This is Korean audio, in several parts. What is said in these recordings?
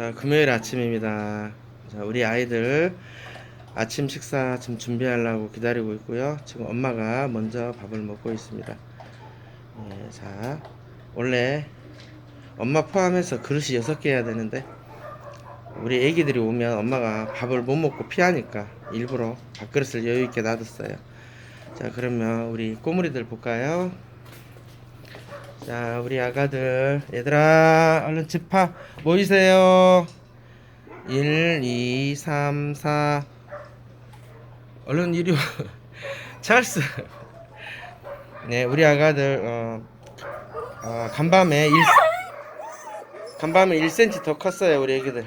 자, 금요일 아침입니다. 자, 우리 아이들 아침 식사 지금 준비하려고 기다리고 있고요. 지금 엄마가 먼저 밥을 먹고 있습니다. 예, 자, 원래 엄마 포함해서 그릇이 6개 해야 되는데 우리 애기들이 오면 엄마가 밥을 못 먹고 피하니까 일부러 밥그릇을 여유 있게 놔뒀어요. 자, 그러면 우리 꼬물이들 볼까요? 자, 우리 아가들, 얘들아, 얼른 집합 모이세요. 1, 2, 3, 4. 얼른 이리 와. 찰스. 네, 우리 아가들, 어, 어 간밤에 1, 간밤에 1cm 더 컸어요, 우리 애기들.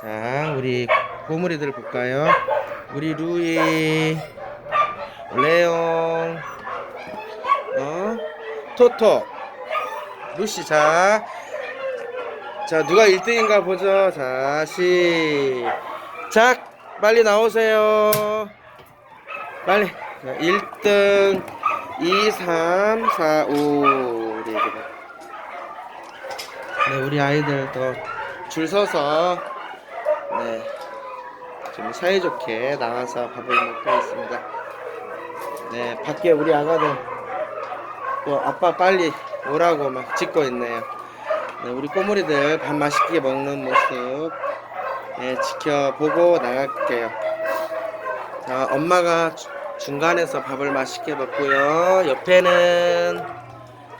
자, 우리 꼬물이들 볼까요? 우리 루이, 레옹, 어? 토토 루시 자. 자, 누가 1등인가 보죠. 자, 시작. 빨리 나오세요. 빨리. 자, 1등 2 3 4 5 우리 애기들. 네, 우리 아이들 또줄 서서 네. 좀 사이좋게 나와서 밥을 먹고 있습니다. 네, 밖에 우리 아가들 또 아빠 빨리 오라고 막 짓고 있네요. 네, 우리 꼬물이들 밥 맛있게 먹는 모습 네, 지켜보고 나갈게요. 자, 엄마가 주- 중간에서 밥을 맛있게 먹고요. 옆에는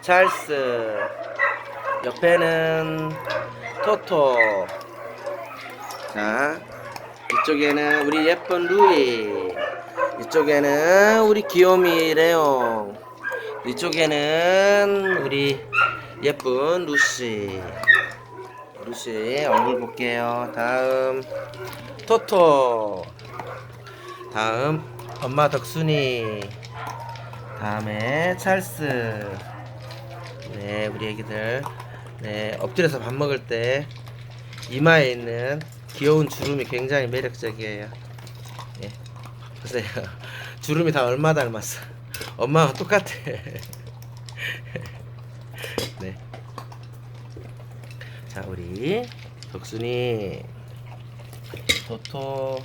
찰스, 옆에는 토토. 자, 이쪽에는 우리 예쁜 루이, 이쪽에는 우리 귀요미 레옹. 이쪽에는 우리 예쁜 루시. 루시 얼굴 볼게요. 다음 토토. 다음 엄마 덕순이. 다음에 찰스. 네 우리 애기들. 네 엎드려서 밥 먹을 때 이마에 있는 귀여운 주름이 굉장히 매력적이에요. 예 보세요. 주름이 다 얼마 닮았어 엄마가 똑같아. 네. 자, 우리 덕순이, 토토,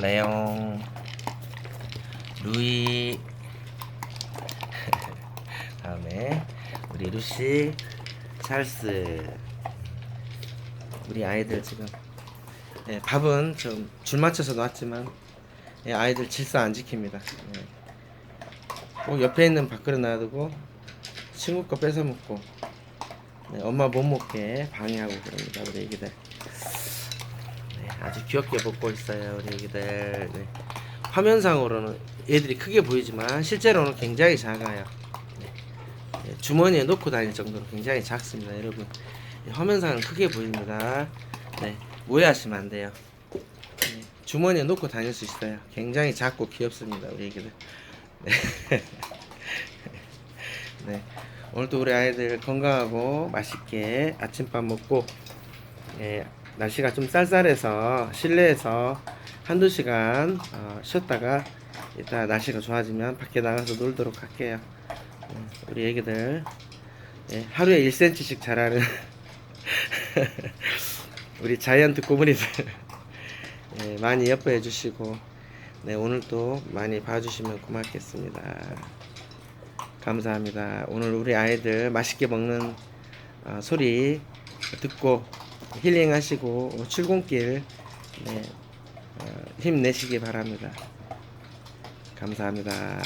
레옹, 루이, 다음에 우리 루시, 찰스. 우리 아이들 지금 네, 밥은 좀 줄 맞춰서 놨지만 예, 아이들 질서 안 지킵니다. 예. 꼭 옆에 있는 밥그릇 놔두고 친구 거 뺏어 먹고 네, 엄마 못 먹게 방해하고 그럽니다 우리 애기들. 네, 아주 귀엽게 먹고 있어요 우리 애기들. 네. 화면상으로는 애들이 크게 보이지만 실제로는 굉장히 작아요. 네. 네, 주머니에 넣고 다닐 정도로 굉장히 작습니다 여러분. 네, 화면상은 크게 보입니다. 네, 오해하시면 안 돼요. 네, 주머니에 넣고 다닐 수 있어요. 굉장히 작고 귀엽습니다, 우리 애기들. 네. 네. 오늘도 우리 아이들 건강하고 맛있게 아침밥 먹고, 예, 날씨가 좀 쌀쌀해서 실내에서 한두 시간 어, 쉬었다가 이따 날씨가 좋아지면 밖에 나가서 놀도록 할게요. 음, 우리 애기들 예, 하루에 1cm씩 자라는 우리 자이언트 꼬물이들 예, 많이 예뻐해 주시고 네, 오늘도 많이 봐주시면 고맙겠습니다. 감사합니다. 오늘 우리 아이들 맛있게 먹는 어, 소리 듣고 힐링하시고 출근길 네, 어, 힘내시기 바랍니다. 감사합니다.